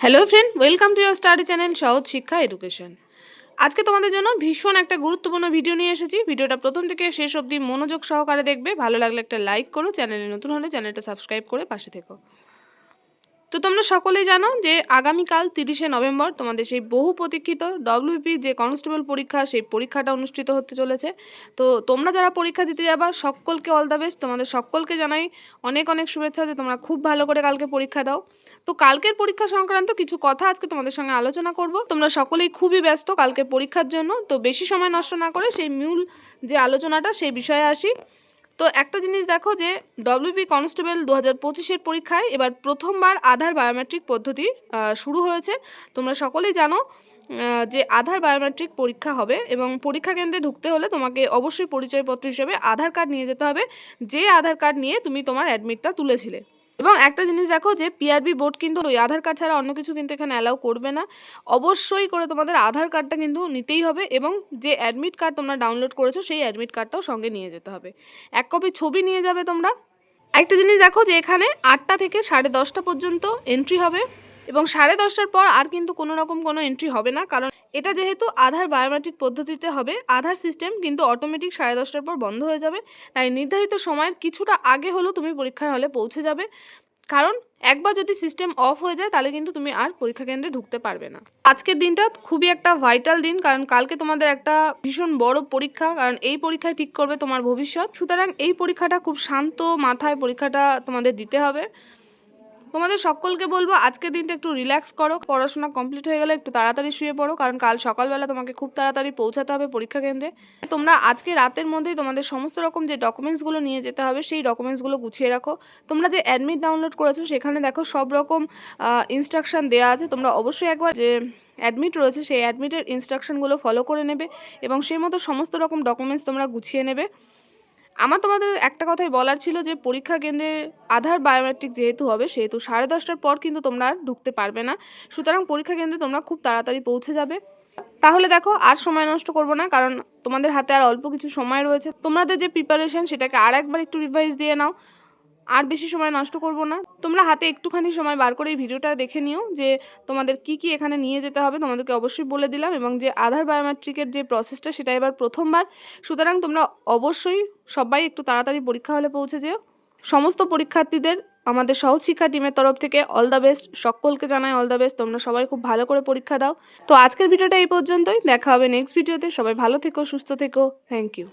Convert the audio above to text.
Hello friend welcome to year study channel সহজ শিক্ষা education আজকে তোমাদের জন্য ভীষণ একটা গুরুত্বপূর্ণ ভিডিও নিয়ে এসেছি। ভিডিওটা প্রথম থেকে শেষ অবধি মনোযোগ সহকারে দেখবে। ভালো লাগলে একটা লাইক করো। চ্যানেলে নতুন হলে চ্যানেলটা সাবস্ক্রাইব করে পাশে থেকো। তো তোমরা সকলেই জানো যে আগামীকাল তিরিশে নভেম্বর তোমাদের সেই বহু প্রতীক্ষিত ডব্লিউপি যে কনস্টেবল পরীক্ষা, সেই পরীক্ষাটা অনুষ্ঠিত হতে চলেছে। তো তোমরা যারা পরীক্ষা দিতে যাবা, সকলকে অল দ্য বেস্ট তোমাদের সকলকে জানাই অনেক অনেক শুভেচ্ছা যে তোমরা খুব ভালো করে কালকে পরীক্ষা দাও। তো কালকের পরীক্ষা সংক্রান্ত কিছু কথা আজকে তোমাদের সঙ্গে আলোচনা করব। তোমরা সকলেই খুবই ব্যস্ত কালকের পরীক্ষার জন্য, তো বেশি সময় নষ্ট না করে সেই মূল যে আলোচনাটা সেই বিষয়ে আসি। তো একটা জিনিস দেখো যে ডব্লিউবি কনস্টেবল দু হাজার পঁচিশের পরীক্ষায় এবার প্রথমবার আধার বায়োমেট্রিক পদ্ধতি শুরু হয়েছে। তোমরা সকলেই জানো যে আধার বায়োমেট্রিক পরীক্ষা হবে এবং পরীক্ষা কেন্দ্রে ঢুকতে হলে তোমাকে অবশ্যই পরিচয়পত্র হিসেবে আধার কার্ড নিয়ে যেতে হবে। যে আধার কার্ড নিয়ে তুমি তোমার অ্যাডমিটটা তুলেছিলে। এবং একটা জিনিস দেখো যে পিআরবি বোর্ড কিন্তু ওই আধার কার্ড ছাড়া অন্য কিছু কিন্তু এখানে অ্যালাউ করবে না। অবশ্যই করে তোমাদের আধার কার্ডটা কিন্তু নিতেই হবে এবং যে অ্যাডমিট কার্ড তোমরা ডাউনলোড করেছ সেই অ্যাডমিট কার্ডটাও সঙ্গে নিয়ে যেতে হবে। এক কপি ছবি নিয়ে যাবে তোমরা। একটা জিনিস দেখো যে এখানে আটটা থেকে সাড়ে দশটা পর্যন্ত এন্ট্রি হবে এবং সাড়ে দশটার পর আর কিন্তু কোনো রকম কোনো এন্ট্রি হবে না, কারণ এটা যেহেতু আধার বায়োমেট্রিক পদ্ধতিতে হবে, আধার সিস্টেম কিন্তু অটোমেটিক সাড়ে দশটার পর বন্ধ হয়ে যাবে। তাই নির্ধারিত সময়ের কিছুটা আগে হলেও তুমি পরীক্ষার হলে পৌঁছে যাবে। কারণ একবার যদি সিস্টেম অফ হয়ে যায়, তাহলে কিন্তু তুমি আর পরীক্ষা কেন্দ্রে ঢুকতে পারবে না। আজকের দিনটা খুবই একটা ভাইটাল দিন, কারণ কালকে তোমাদের একটা ভীষণ বড় পরীক্ষা, কারণ এই পরীক্ষায় ঠিক করবে তোমার ভবিষ্যৎ। সুতরাং এই পরীক্ষাটা খুব শান্ত মাথায় পরীক্ষাটা তোমাদের দিতে হবে। তোমাদের সকলকে বলব, আজকের দিনটা একটু রিল্যাক্স করো। পড়াশোনা কমপ্লিট হয়ে গেলে একটু তাড়াতাড়ি শুয়ে পড়ো, কারণ কাল সকালবেলা তোমাকে খুব তাড়াতাড়ি পৌঁছাতে হবে পরীক্ষা কেন্দ্রে। তোমরা আজকে রাতের মধ্যেই তোমাদের সমস্ত রকম যে ডকুমেন্টসগুলো নিয়ে যেতে হবে, সেই ডকুমেন্টসগুলো গুছিয়ে রাখো। তোমরা যে অ্যাডমিট ডাউনলোড করেছ, সেখানে দেখো সব রকম ইনস্ট্রাকশন দেওয়া আছে। তোমরা অবশ্যই একবার যে অ্যাডমিট রয়েছে, সেই অ্যাডমিটের ইনস্ট্রাকশনগুলো ফলো করে নেবে এবং সেই মতো সমস্ত রকম ডকুমেন্টস তোমরা গুছিয়ে নেবে। আমার তোমাদের একটা কথাই বলার ছিল যে পরীক্ষা কেন্দ্রে আধার বায়োমেট্রিক যেহেতু হবে, সেহেতু সাড়ে দশটার পর কিন্তু তোমরা আর ঢুকতে পারবে না। সুতরাং পরীক্ষা কেন্দ্রে তোমরা খুব তাড়াতাড়ি পৌঁছে যাবে। তাহলে দেখো, আর সময় নষ্ট করব না, কারণ তোমাদের হাতে আর অল্প কিছু সময় রয়েছে। তোমাদের যে প্রিপারেশন সেটাকে আর একবার একটু রিভাইজ দিয়ে নাও। আর বেশি সময় নষ্ট করব না। তোমরা হাতে একটুখানি সময় বার করে এই ভিডিওটা দেখে নিও যে তোমাদের কি কি এখানে নিয়ে যেতে হবে। তোমাদেরকে অবশ্যই বলে দিলাম এবং যে আধার বায়োমেট্রিকের যে প্রসেসটা সেটা এবার প্রথমবার। সুতরাং তোমরা অবশ্যই সবাই একটু তাড়াতাড়ি পরীক্ষা হলে পৌঁছে যেও। সমস্ত পরীক্ষার্থীদের, আমাদের সহজ শিক্ষা টিমের তরফ থেকে অল দ্য বেস্ট সকলকে জানাই অল দ্য বেস্ট তোমরা সবাই খুব ভালো করে পরীক্ষা দাও। তো আজকের ভিডিওটা এই পর্যন্তই। দেখা হবে নেক্সট ভিডিওতে সবাই ভালো থেকো, সুস্থ থেকো। Thank you